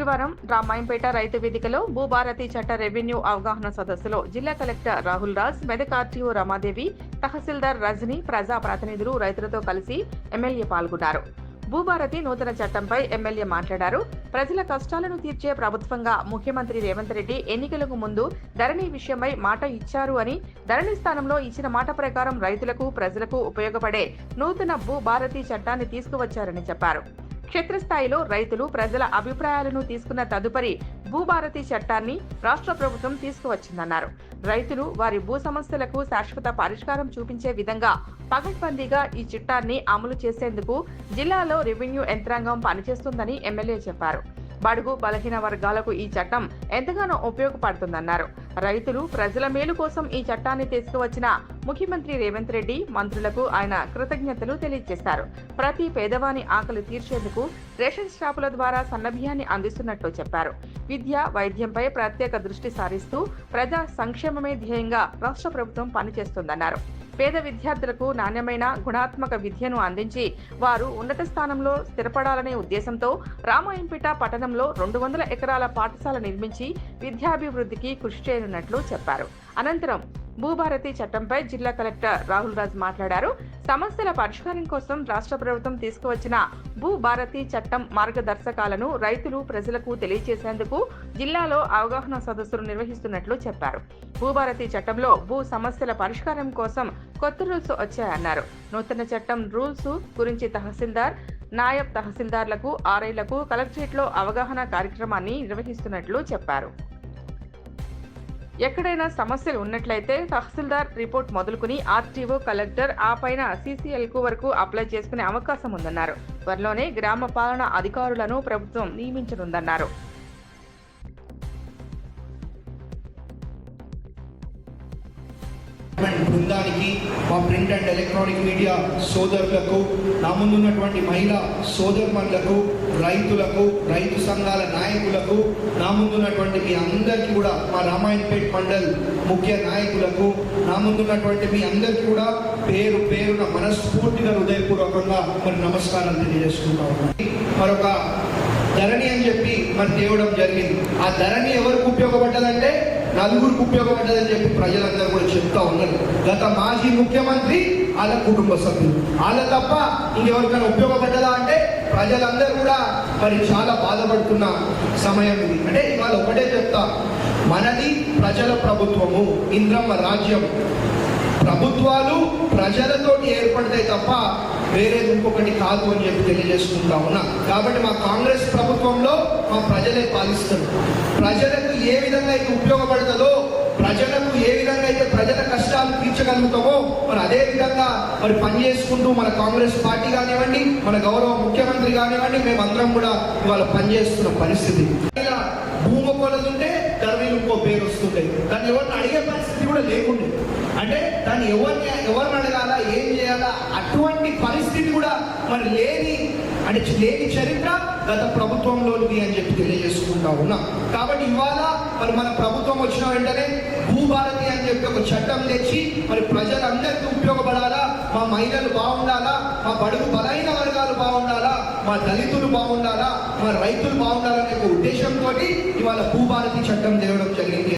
శుక్రవారం రామాయంపేట రైతు వేదికలో భూభారతి చట్ట రెవెన్యూ అవగాహన సదస్సులో జిల్లా కలెక్టర్ రాహుల్ రాజ్ మెదక్ ఆర్టీఓ రమాదేవి తహసీల్దార్ రజని ప్రజా ప్రతినిధులు రైతులతో కలిసి ఎమ్మెల్యే పాల్గొన్నారు. భూభారతి నూతన చట్టంపై ఎమ్మెల్యే మాట్లాడారు. ప్రజల కష్టాలను తీర్చే ప్రభుత్వంగా ముఖ్యమంత్రి రేవంత్ రెడ్డి ఎన్నికలకు ముందు ధరణి విషయమై మాట ఇచ్చారు అని ధరణి స్థానంలో ఇచ్చిన మాట ప్రకారం రైతులకు ప్రజలకు ఉపయోగపడే నూతన భూభారతి చట్టాన్ని తీసుకువచ్చారని చెప్పారు. క్షేత్రస్థాయిలో రైతులు ప్రజల అభిప్రాయాలను తీసుకున్న తదుపరి భూభారతి చట్టాన్ని రాష్ట్ర ప్రభుత్వం తీసుకువచ్చిందన్నారు. రైతులు వారి భూ సమస్యలకు శాశ్వత పరిష్కారం చూపించే విధంగా పగడ్బందీగా ఈ చట్టాన్ని అమలు చేసేందుకు జిల్లాలో రెవెన్యూ యంత్రాంగం పనిచేస్తుందని ఎమ్మెల్యే చెప్పారు. బడుగు బలహీన వర్గాలకు ఈ చట్టం ఎంతగానో ఉపయోగపడుతుందన్నారు. రైతులు ప్రజల మేలు కోసం ఈ చట్టాన్ని తీసుకువచ్చిన ముఖ్యమంత్రి రేవంత్ రెడ్డి మంత్రులకు ఆయన కృతజ్ఞతలు తెలియజేశారు. ప్రతి పేదవాని ఆకలి తీర్చేందుకు రేషన్ షాపుల ద్వారా సన్నబియ్యాన్ని అందిస్తున్నట్లు చెప్పారు. విద్య వైద్యంపై ప్రత్యేక దృష్టి సారిస్తూ ప్రజా సంక్షేమమే ధ్యేయంగా రాష్ట్ర ప్రభుత్వం పనిచేస్తుందన్నారు. పేద విద్యార్థులకు నాణ్యమైన గుణాత్మక విద్యను అందించి వారు ఉన్నత స్థానంలో స్థిరపడాలనే ఉద్దేశంతో రామాయంపేట పట్టణంలో రెండు వందల ఎకరాల పాఠశాల నిర్మించి విద్యాభివృద్ధికి కృషి చేయనున్నట్లు చెప్పారు. అనంతరం భూభారతి చట్టంపై జిల్లా కలెక్టర్ రాహుల్ రాజ్ మాట్లాడారు. సమస్యల పరిష్కారం కోసం రాష్ట్ర ప్రభుత్వం తీసుకువచ్చిన భూభారతి చట్టం మార్గదర్శకాలను రైతులు ప్రజలకు తెలియజేసేందుకు జిల్లాలో అవగాహన సదస్సులు నిర్వహిస్తున్నట్లు చెప్పారు. భూభారతి చట్టంలో భూ సమస్యల పరిష్కారం కోసం కొత్త రూల్స్ వచ్చాయన్నారు. నూతన చట్టం రూల్స్ గురించి తహసీల్దార్ నాయబ్ తహసీల్దార్లకు ఆర్ఐలకు కలెక్టరేట్లో అవగాహన కార్యక్రమాన్ని నిర్వహిస్తున్నట్లు చెప్పారు. ఎక్కడైనా సమస్యలు ఉన్నట్లయితే తహసీల్దార్ రిపోర్ట్ మొదలుకుని ఆర్టీఓ కలెక్టర్ ఆ పైన సీసీఎల్కు వరకు అప్లై చేసుకునే అవకాశం ఉందన్నారు. త్వరలోనే గ్రామ పాలన అధికారులను ప్రభుత్వం నియమించనుందన్నారు. బృందానికి మా ప్రింట్ అండ్ ఎలక్ట్రానిక్ మీడియా సోదరులకు నా ముందున్నటువంటి మహిళా సోదరుమణులకు రైతులకు రైతు సంఘాల నాయకులకు నా ముందున్నటువంటి మీ అందరికీ కూడా మా రామాయణపేట్ మండల్ ముఖ్య నాయకులకు నా ముందున్నటువంటి మీ అందరికీ కూడా పేరు పేరున మనస్ఫూర్తిగా హృదయపూర్వకంగా మరి నమస్కారాలు తెలియజేసుకుంటా మరొక ధరణి అని చెప్పి మరి తేవడం జరిగింది. ఆ ధరణి ఎవరికి ఉపయోగపడ్డదంటే నలుగురికి ఉపయోగపడ్డదని చెప్పి ప్రజలందరూ కూడా చెప్తా ఉన్నారు. గత మాజీ ముఖ్యమంత్రి వాళ్ళ కుటుంబ సభ్యులు. వాళ్ళ తప్ప ఇంకెవరికైనా ఉపయోగపడ్డదా అంటే ప్రజలందరూ కూడా మరి చాలా బాధపడుతున్న సమయం ఇది. అంటే ఇవాళ ఒకటే చెప్తా. మనది ప్రజల ప్రభుత్వము ఇంద్రమ్మ రాజ్యం. ప్రభుత్వాలు ప్రజలతోటి ఏర్పడతాయి తప్ప వేరేది ఇంకొకటి కాదు అని చెప్పి తెలియజేసుకుంటా ఉన్నా. కాబట్టి మా కాంగ్రెస్ ప్రభుత్వంలో మా ప్రజలే పాలిస్తారు. ప్రజలకు ఏ విధంగా అయితే ఉపయోగపడుతుందో ప్రజలకు ఏ విధంగా అయితే ప్రజల కష్టాలు తీర్చగలుగుతామో మరి అదే విధంగా మరి పనిచేసుకుంటూ మన కాంగ్రెస్ పార్టీ కానివ్వండి మన గౌరవ ముఖ్యమంత్రి కానివ్వండి మేమందరం కూడా ఇవాళ పనిచేస్తున్న పరిస్థితి. ఇలా భూమి కొలదుంటే ధరవీలు ఇంకో పేరు వస్తుండే దాన్ని ఎవరిని అడిగే పరిస్థితి కూడా లేకుండే. అంటే దాన్ని ఎవరిని ఎవరిని అడగాలా ఏం చేయాలా అటువంటి పరిస్థితి కూడా మరి లేని అంటే లేని చరిత్ర గత ప్రభుత్వంలోనిది అని చెప్పి తెలియజేసుకుంటా ఉన్నాం. కాబట్టి ఇవాళ మరి మన ప్రభుత్వం వచ్చిన వెంటనే భూభారతి అని చెప్పి ఒక చట్టం తెచ్చి మరి ప్రజలందరికీ ఉపయోగపడాలా మా మహిళలు బాగుండాలా మా బడుగు బలైన వర్గాలు బాగుండాలా మా దళితులు బాగుండాలా మా రైతులు బాగుండాలనే ఒక ఉద్దేశంతో ఇవాళ భూభారతి చట్టం తేవడం జరిగింది.